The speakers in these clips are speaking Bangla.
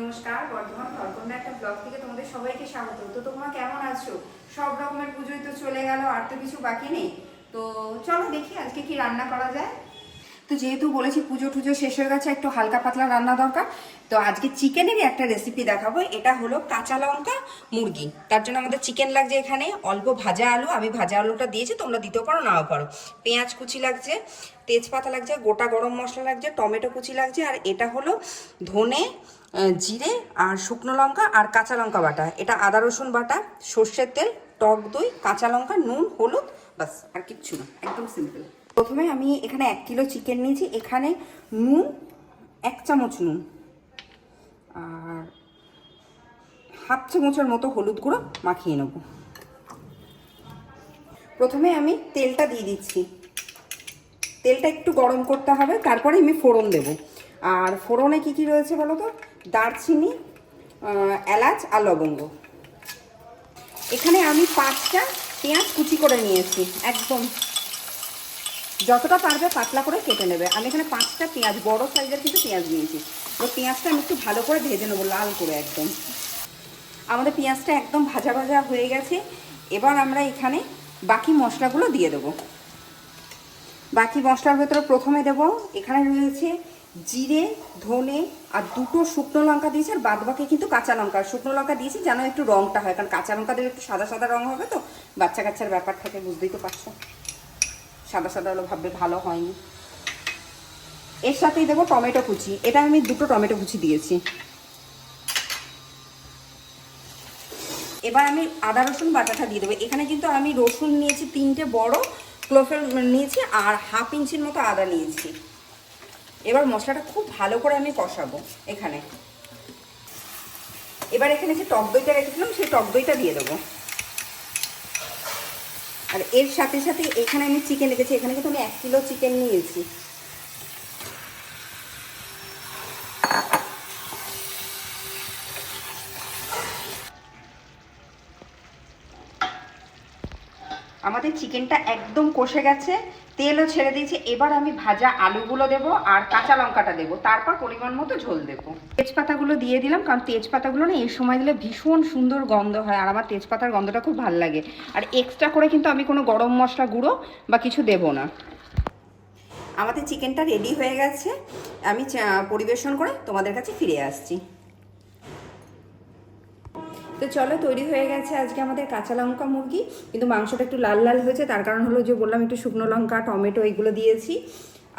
নমস্কার, বর্ধমান ঘরকন্যা একটা ব্লগ থেকে তোমাদের সবাইকে স্বাগত। তো তোমরা কেমন আছো? সব রকমের পুজোই তো চলে গেল, আর তো কিছু বাকি নেই। তো চলো দেখি আজকে কি রান্না করা যায়। তো যেহেতু বলেছি পুজো টুজো শেষ হয়ে গেছে, একটু হালকা পাতলা রান্না দরকার। তো আজকে চিকেনেরই একটা রেসিপি দেখাবো। এটা হলো কাঁচা লঙ্কা মুরগি। তার জন্য আমাদের চিকেন লাগছে এখানে। অল্প ভাজা আলু। আমি ভাজা আলুটা দিয়েছি, তোমরা দিতেও পারো, নাও পারো। পেঁয়াজ কুচি লাগছে, তেজপাতা লাগছে, গোটা গরম মশলা লাগছে, টমেটো কুচি লাগছে, আর এটা হলো ধনে জিরে আর শুকনো লঙ্কা আর কাঁচা লঙ্কা বাটা। এটা আদা রসুন বাটা, সর্ষের তেল, টক দই, কাঁচা লঙ্কা, নুন, হলুদ বাস আর কিচ্ছু না। একদম সিম্পল প্রথমে আমি এখানে এক কিলো চিকেন নিয়েছি, এখানে নুন, এক চামচ নুন। আর হাফ চামচের মতো হলুদ গুঁড়ো মাখিয়ে নেব। প্রথমে আমি তেলটা দিয়ে দিচ্ছি। তেলটা একটু গরম করতে হবে, তারপরে আমি ফোড়ন দেব। আর ফোড়নে কি কি রয়েছে বলো তো? দারচিনি এলাচ আর লবঙ্গ। এখানে আমি পাঁচটা পেঁয়াজ কুচি করে নিয়েছি, একদম। যতটা পারবে পাতলা করে কেটে নেবে। আমি এখানে পাঁচটা পেঁয়াজ, বড় সাইজের কিন্তু পেঁয়াজ নিয়েছি। তো পেঁয়াজটা আমি একটু ভালো করে ভেজে নেব, লাল করে একদম। আমাদের পেঁয়াজটা একদম ভাজা ভাজা হয়ে গেছে। এবার আমরা এখানে বাকি মশলাগুলো দিয়ে দেবো। বাকি মশলার ভেতরে প্রথমে দেব, এখানে রয়েছে জিরে, ধনে আর দুটো শুকনো লঙ্কা দিয়েছি, আর বাদ বাকি কিন্তু কাঁচা লঙ্কা। শুকনো লঙ্কা দিয়েছি যেন একটু রঙটা হয়, কারণ কাঁচা লঙ্কা দিলে একটু সাদা সাদা রঙ হবে তো? বাচ্চা কাচ্চার ব্যাপার থাকে, বুঝতেই তো পারছ। সাদা সাদা ভাববে ভালো হয়নি। এর সাথেই দেবো টমেটো কুচি। এটা আমি দুটো টমেটো কুচি দিয়েছি। এবার আমি আদা, রসুন, বাটাটা দিয়ে দেবো। এখানে কিন্তু আমি রসুন নিয়েছি তিনটে বড়, ক্লোফেল নিয়েছি আর হাফ ইঞ্চির মতো আদা নিয়েছি। এবার মশলাটা খুব ভালো করে আমি কষাবো এখানে। এবার এখানে যে টক দইটা রেখেছিলাম, সেই টক দইটা দিয়ে দেবো। আর এর সাথে সাথে এখানে আমি চিকেন রেখেছি এখানে কিন্তু আমি এক কিলো চিকেন নিয়েছি। আমাদের চিকেনটা একদম কষে গেছে, তেলও ছেড়ে দিয়েছি, এবার আমি ভাজা আলুগুলো দেবো আর কাঁচা লঙ্কাটা দেবো, তারপর পরিমাণ মতো ঝোল দেবো। তেজপাতাগুলো দিয়ে দিলাম, কারণ তেজপাতাগুলো না এই সময় দিলে ভীষণ সুন্দর গন্ধ হয়, আর আমার তেজপাতার গন্ধটা খুব ভালো লাগে। আর এক্সট্রা করে কিন্তু আমি কোনো গরম মশলা গুঁড়ো বা কিছু দেবো না। আমাদের চিকেনটা রেডি হয়ে গেছে, আমি পরিবেশন করে তোমাদের কাছে ফিরে আসছি। তো চলো, তৈরি হয়ে গেছে আজকে আমাদের কাঁচা লঙ্কা মুরগি। কিন্তু মাংসটা একটু লাল লাল হয়েছে, তার কারণ হলো যে বললাম একটু শুকনো লঙ্কা, টমেটো এগুলো দিয়েছি।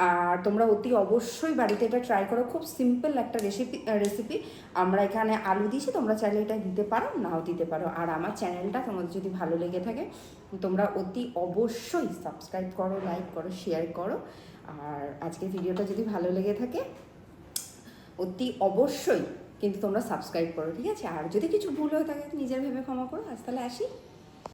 আর তোমরা অতি অবশ্যই বাড়িতে এটা ট্রাই করো, খুব সিম্পল একটা রেসিপি রেসিপি আমরা এখানে আলু দিয়েছি, তোমরা চাইলে এটা দিতে পারো, নাও দিতে পারো। আর আমার চ্যানেলটা তোমাদের যদি ভালো লেগে থাকে, তোমরা অতি অবশ্যই সাবস্ক্রাইব করো লাইক করো শেয়ার করো। আর আজকের ভিডিওটা যদি ভালো লেগে থাকে, অতি অবশ্যই কিন্তু তোমরা সাবস্ক্রাইব করো, ঠিক আছে? আর যদি কিছু ভুল হয়ে থাকে নিজের ভেবে ক্ষমা করো, আজ তাহলে আসি।